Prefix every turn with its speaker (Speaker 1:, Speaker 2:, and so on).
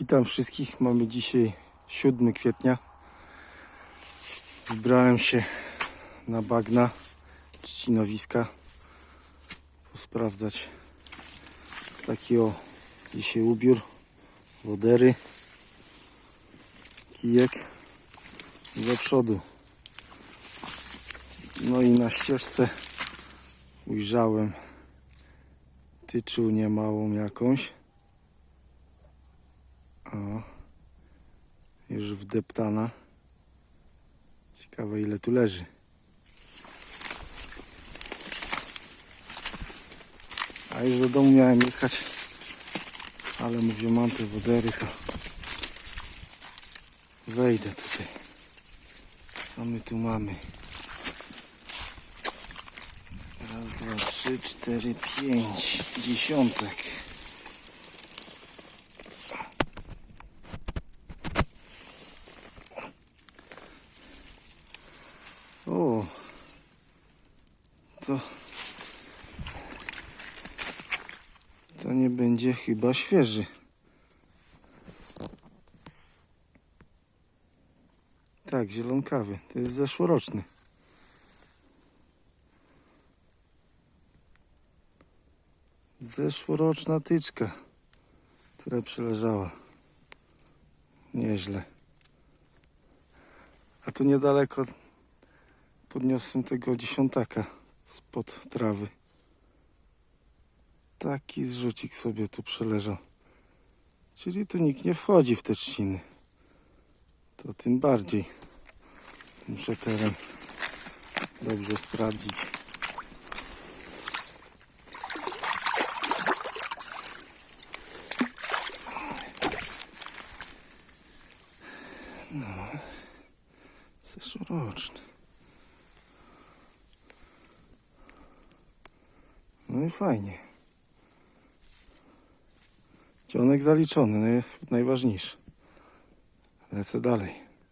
Speaker 1: Witam wszystkich. Mamy dzisiaj 7 kwietnia. Wybrałem się na bagna trzcinowiska. Posprawdzać taki o dzisiaj ubiór, wodery, kijek do przodu. No i na ścieżce ujrzałem tyczułnię małą jakąś. Już wdeptana. Ciekawe ile tu leży. A już do domu miałem jechać, ale mówię mam te wodery, to wejdę tutaj. Co my tu mamy? Raz, dwa, trzy, cztery, pięć. Dziesiątek. O, to to nie będzie chyba świeży. Tak, zielonkawy. To jest zeszłoroczny. Zeszłoroczna tyczka, która przeleżała. Nieźle. A tu niedaleko podniosłem tego dziesiątaka spod trawy. Taki zrzucik sobie tu przeleżał. Czyli tu nikt nie wchodzi w te trzciny. To tym bardziej muszę teren dobrze sprawdzić. No, zeszłoroczny. No i fajnie. Cionek zaliczony, naj, najważniejszy. Lecę dalej.